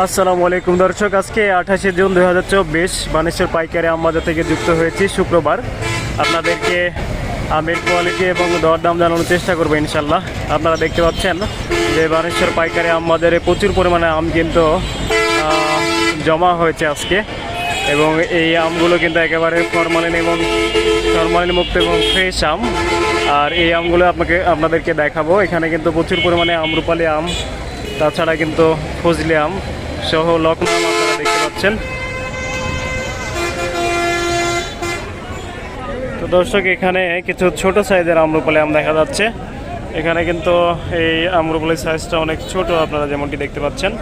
আসসালামু আলাইকুম দর্শক, আজকে আঠাশে জুন দুই হাজার চব্বিশ বানেশ্বর পাইকারি আম বাজার থেকে যুক্ত হয়েছি শুক্রবার। আপনাদেরকে আমের কোয়ালিটি এবং দরদাম জানানোর চেষ্টা করব ইনশাল্লাহ। আপনারা দেখতে পাচ্ছেন যে বানেশ্বর পাইকারি আম বাজারে প্রচুর পরিমাণে আম কিন্তু জমা হয়েছে আজকে এবং এই আমগুলো কিন্তু একেবারে ফরমালিন এবং ফরমালিন মুক্ত এবং ফ্রেশ আম। আর এই আমগুলো আপনাকে, আপনাদেরকে দেখাবো। এখানে কিন্তু প্রচুর পরিমাণে আমরুপালি আম তাছাড়া কিন্তু ফজলি আম সহ লক্ষ্ণ আম আপনারা দেখতে পাচ্ছেন। তো দর্শক, এখানে কিছু ছোট সাইজের আম্রপালি আম দেখা যাচ্ছে। এখানে কিন্তু এই আম্রপালি সাইজটা অনেক ছোট, আপনারা যেমনটি দেখতে পাচ্ছেন।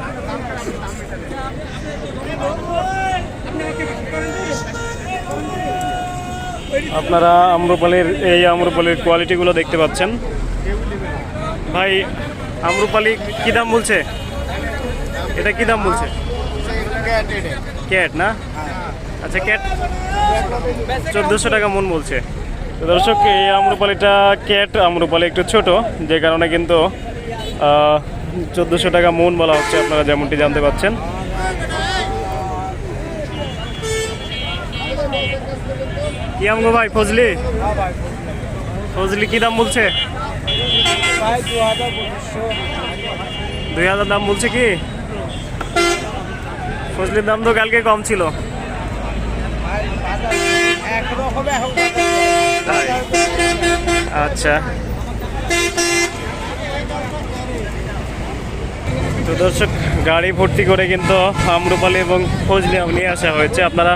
আপনারা আম্রপালির, এই আম্রপালির কোয়ালিটিগুলো দেখতে পাচ্ছেন। ভাই আম্রপালি কি দাম বলছে? এটা কি দাম বলছে? ক্যাট না? আচ্ছা ক্যাট চোদ্দোশো টাকা মন বলছে। দর্শক, এই আম্রপালিটা ক্যাট আম্রপালি একটু ছোট, যে কারণে কিন্তু চোদ্দোশো টাকা মন বলা হচ্ছে, আপনারা যেমনটি জানতে পাচ্ছেন। কি আম গো ভাই, ফজলি? ফজলি কি দাম বলছে? দুই হাজার দাম বলছে কি? ফজলির দাম তো কালকে কম ছিল। আচ্ছা। তো দর্শক গাড়ি ভর্তি করে কিন্তু আমরুপালি এবং ফজলি আম নিয়ে আসা হয়েছে। আপনারা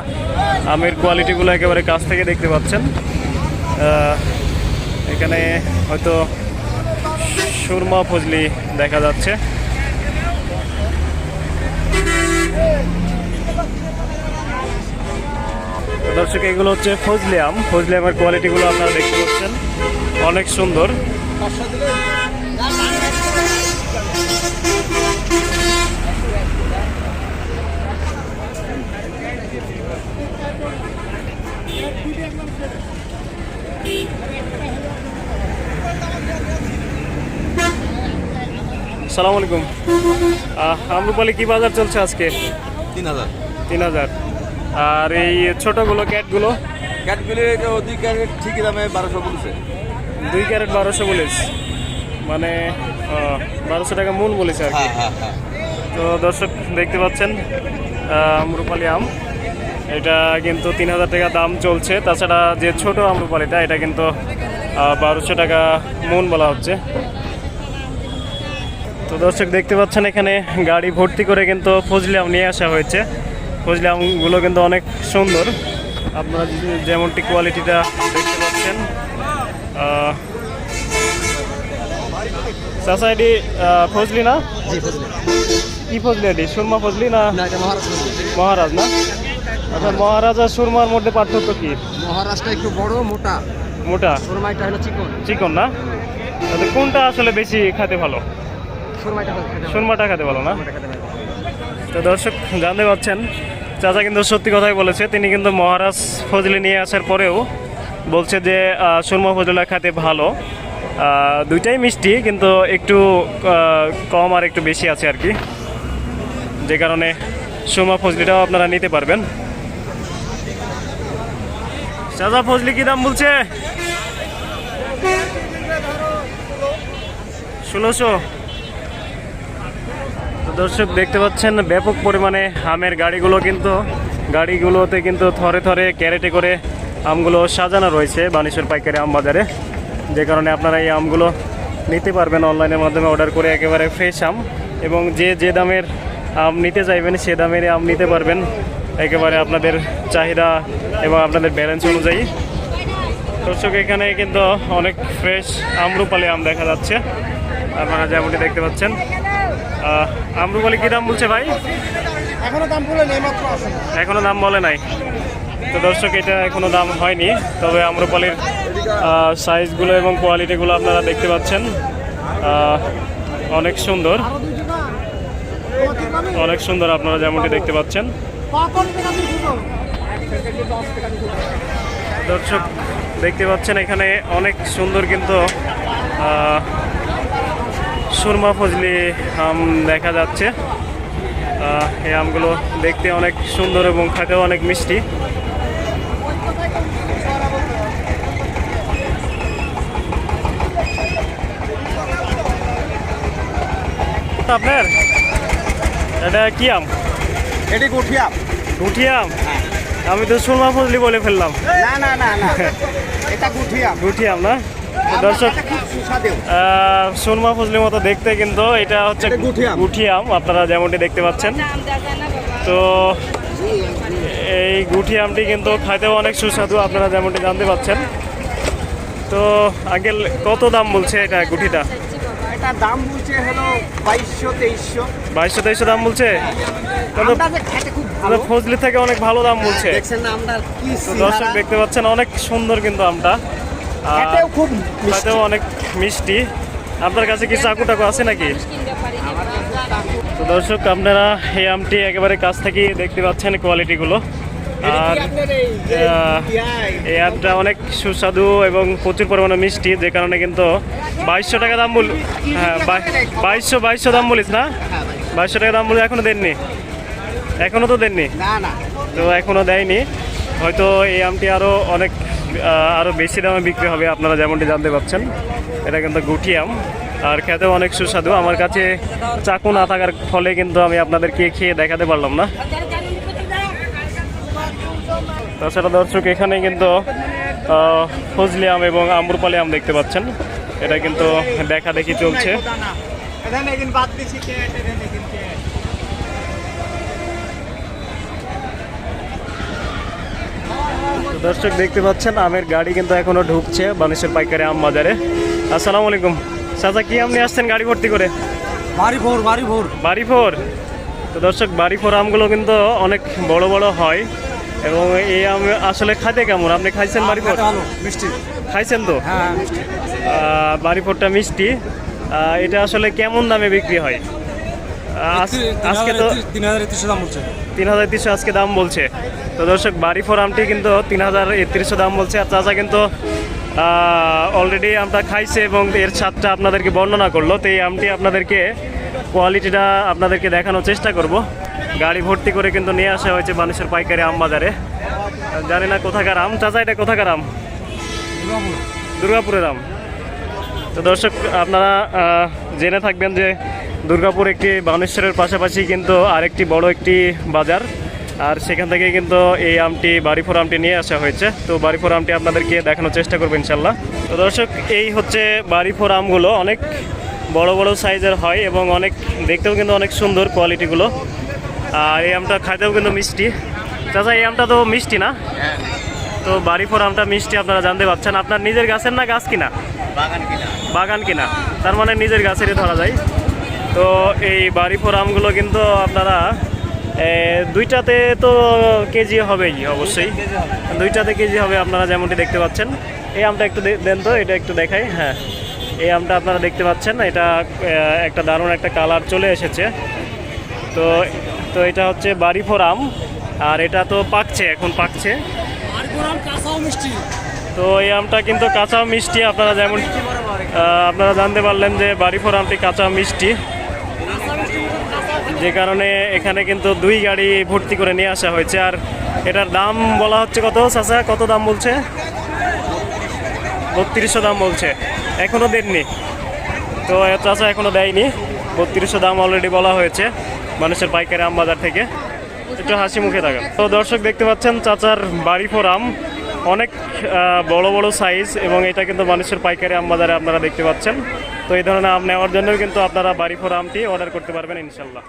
আমের কোয়ালিটিগুলো একেবারে কাছ থেকে দেখতে পাচ্ছেন। এখানে হয়তো সুরমা ফজলি দেখা যাচ্ছে। দর্শক, এগুলো হচ্ছে ফজলি আম। ফজলি আমের কোয়ালিটিগুলো আপনারা দেখতে পাচ্ছেন। অনেক সুন্দর। সালাম আলাইকুম। আমরুপালি কি বাজার চলছে আজকে? তিন হাজার। তিন হাজার। আর এই ছোটগুলো ক্যাটগুলো ক্যাটগুলি দুই ক্যারেট ঠিকই দামে বারোশো বলছে। দুই ক্যারেট বারোশো বলিস মানে বারোশো টাকা মূল বলেছে আর কি। হ্যাঁ হ্যাঁ হ্যাঁ। তো দর্শক দেখতে পাচ্ছেন আমরুপালি আম। এটা কিন্তু তিন হাজার টাকা দাম চলছে। তাছাড়া যে ছোট আমরুপালিটা এটা কিন্তু বারোশো টাকা মন বলা হচ্ছে। তো দর্শক দেখতে পাচ্ছেন এখানে গাড়ি ভর্তি করে কিন্তু ফজলি আম নিয়ে আসা হয়েছে। ফজলি আমগুলো কিন্তু অনেক সুন্দর। আপনারা যেমনটি কোয়ালিটিটা দেখতে পাচ্ছেন চাচা এটি ফজলি না? কি ফজলি এটি? সুরমা ফজলি না? মহারাজ না? আচ্ছা মহারাজ আর সুরমার মধ্যে পার্থক্য কি? মহারাষ্ট্র একটু বড় মোটা। মোটা? সুরমাইটা হলো চিকন। চিকন না? কোনটা আসলে বেশি খেতে ভালো? সুরমাটা খেতে ভালো না। তো দর্শক জানতে পারছেন চাচা কিন্তু সত্যি কথাই বলেছে তিনি কিন্তু মহারাজ ফজলি নিয়ে আসার পরেও বলছে যে সুরমা ফজলা খেতে ভালো। দুইটাই মিষ্টি কিন্তু একটু কম আর একটু বেশি আছে আর কি। যে কারণে সুরমা ফজলিটাও আপনারা নিতে পারবেন। চাচা ফজলি কি দাম বলছে? ষোলোশো। দর্শক দেখতে পাচ্ছেন, ব্যাপক পরিমাণে আমের গাড়িগুলো কিন্তু, গাড়িগুলোতে কিন্তু থরে থরে ক্যারেটে করে আমগুলো সাজানো রয়েছে বানেশ্বর পাইকারি আম বাজারে। যে কারণে আপনারা এই আমগুলো নিতে পারবেন অনলাইনের মাধ্যমে অর্ডার করে একেবারে ফ্রেশ আম এবং যে যে দামের আম নিতে চাইবেন সে দামের আম নিতে পারবেন। একেবারে আপনাদের চাহিদা এবং আপনাদের ব্যালেন্স অনুযায়ী। দর্শক, এখানে কিন্তু অনেক ফ্রেশ আমরুপালি আম দেখা যাচ্ছে। আপনারা যেমনটি দেখতে পাচ্ছেন আমরুপালি কি দাম বলছে ভাই? এখনও দাম বলে নেই মাত্র এখনও দাম বলে নাই। তো দর্শক এটা এখনও দাম হয়নি। তবে আম্রপালির সাইজগুলো এবং কোয়ালিটিগুলো আপনারা দেখতে পাচ্ছেন। অনেক সুন্দর। অনেক সুন্দর আপনারা যেমনটি দেখতে পাচ্ছেন। দর্শক দেখতে পাচ্ছেন এখানে অনেক সুন্দর কিন্তু সুরমা ফজলি আম দেখা যাচ্ছে। এই আমগুলো দেখতে অনেক সুন্দর এবং খেতেও অনেক মিষ্টি। আপনার? এটা কি আম? এটি গুঠিয়া গুঠি আম? আমি তো সুরমা ফজলি বলে ফেললাম। না না না না। এটা গুঠিয়া গুঠি আম না? দর্শক সুরমা ফজলির মতো দেখতে কিন্তু এটা হচ্ছে গুঠি আম। আপনারা যেমনটি দেখতে পাচ্ছেন। তো এই গুঠি আমটি কিন্তু খাইতেও অনেক সুস্বাদু আপনারা যেমনটি জানতে পাচ্ছেন। তো আগে কত দাম বলছে এটা গুঠিটা? এটা দাম বলছে হলো বাইশশো তেইশশো। বাইশশো তেইশশো দাম বলছে? কিন্তু আমটা যে খেতে খুব ভালো। ফজলি থেকে অনেক ভালো দাম বলছে। দর্শক দেখতে পাচ্ছেন অনেক সুন্দর কিন্তু আমটা। আর খুব মিষ্টি। খেতেও অনেক মিষ্টি। আপনার কাছে কি চাকু টাকু আছে নাকি? তো দর্শক আপনারা এই আমটি একেবারে কাছ থেকে দেখতে পাচ্ছেন কোয়ালিটিগুলো। আর এই আমটা অনেক সুস্বাদু এবং প্রচুর পরিমাণে মিষ্টি যে কারণে কিন্তু বাইশশো টাকা দাম বল হ্যাঁ বাইশশো বাইশশো দাম বলিস না? বাইশশো টাকা দাম বলে এখনও দেননি? এখনও তো দেননি? না না। তো এখনও দেয়নি। হয়তো এই আমটি আরও অনেক আহ, আরও বেশি দামে বিক্রি হবে আপনারা যেমনটি জানতে পাচ্ছেন এটা কিন্তু গুটি আম আর খেতেও অনেক সুস্বাদু। আমার কাছে চাকু না থাকার ফলে কিন্তু আমি আপনাদেরকে খেয়ে দেখাতে পারলাম না। তাছাড়া দর্শক এখানে কিন্তু ফজলি আম এবং আম্রপালি আম দেখতে পাচ্ছেন। এটা কিন্তু দেখা দেখি চলছে। দর্শক দেখতে পাচ্ছেন আমের গাড়ি কিন্তু এখনও ঢুকছে বানেশ্বর পাইকারি আম বাজারে। আসসালামু আলাইকুম। চাচা কি আম নিয়ে আসছেন গাড়ি ভর্তি করে? বাড়ি ভোর বাড়ি ভোর বাড়ি ফোর তো দর্শক বাড়ি ফোর আমগুলো কিন্তু অনেক বড় বড় হয় এবং এই আম আসলে খাইতে কেমন? আপনি খাইছেন বাড়ি ফোর মিষ্টি। খাইছেন তো? হ্যাঁ আহ, বাড়ি ফোরটা মিষ্টি। আহ, এটা আসলে কেমন দামে বিক্রি হয়? আজকে তো তিন হাজার তিনশো দাম বলছে। তিন হাজার তিনশো আজকে দাম বলছে। তো দর্শক বাড়ি ফোর আমটি কিন্তু তিন হাজার একত্রিশশো দাম বলছে। আর চাচা কিন্তু অলরেডি আমটা খাইছে এবং এর স্বাদটা আপনাদেরকে বর্ণনা করল। তো এই আমটি আপনাদেরকে কোয়ালিটিটা আপনাদেরকে দেখানোর চেষ্টা করব। গাড়ি ভর্তি করে কিন্তু নিয়ে আসা হয়েছে মানুষের পাইকারি আম বাজারে। জানি না কোথাকার আম। চাচা এটা কোথাকার আম? দুর্গাপুরের আম। তো দর্শক আপনারা জেনে থাকবেন যে দুর্গাপুর একটি বানেশ্বরের পাশাপাশি কিন্তু আরেকটি বড় একটি বাজার। আর সেখান থেকে কিন্তু এই আমটি বাড়িফোর আমটি নিয়ে আসা হয়েছে। তো বাড়িফোর আমটি আপনাদেরকে দেখানোর চেষ্টা করব ইনশাল্লাহ। তো দর্শক এই হচ্ছে বাড়িফোর আমগুলো। অনেক বড় বড় সাইজের হয় এবং অনেক দেখতেও কিন্তু অনেক সুন্দর কোয়ালিটিগুলো। আর এই আমটা খাইতেও কিন্তু মিষ্টি। চাচা এই আমটা তো মিষ্টি না? তো বাড়িফোর আমটা মিষ্টি আপনারা জানতে পারছেন আপনার নিজের গাছের না গাছ কিনা। বাগান কিনা। তার মানে নিজের গাছেরই ধরা যায়। তো এই বাড়ি ফোর আমগুলো কিন্তু আপনারা দুইটাতে তো কেজি হবেই অবশ্যই। দুইটাতে কেজি হবে আপনারা যেমনটি দেখতে পাচ্ছেন। এই আমটা একটু দেন তো এটা একটু দেখাই হ্যাঁ। এই আমটা আপনারা দেখতে পাচ্ছেন এটা একটা দারুণ একটা কালার চলে এসেছে। তো তো এটা হচ্ছে বাড়ি ফোর আম আর এটা তো পাকছে এখন পাকছে। তো এই আমটা কিন্তু কাঁচা মিষ্টি আপনারা যেমন আপনারা জানতে পারলেন যে বাড়িফোর আমটি কাঁচা মিষ্টি। যে কারণে এখানে কিন্তু দুই গাড়ি ভর্তি করে নিয়ে আসা হয়েছে। আর এটার দাম বলা হচ্ছে কত, চাচা? কত দাম বলছে? বত্রিশশো দাম বলছে। এখনও দেননি। তো চাচা এখনও দেয়নি। বত্রিশশো দাম অলরেডি বলা হয়েছে মানুষের পাইকারি আম বাজার থেকে। একটু হাসি মুখে থাকা তো দর্শক দেখতে পাচ্ছেন, চাচার বাড়ি ফোর আম অনেক বড় বড় সাইজ এবং এটা কিন্তু মানুষের পাইকারি আম বাজারে আপনারা দেখতে পাচ্ছেন। তো এই ধরনের আম নেওয়ার জন্য কিন্তু আপনারা বাড়ি ফোর আমটি অর্ডার করতে পারবেন ইনশাল্লাহ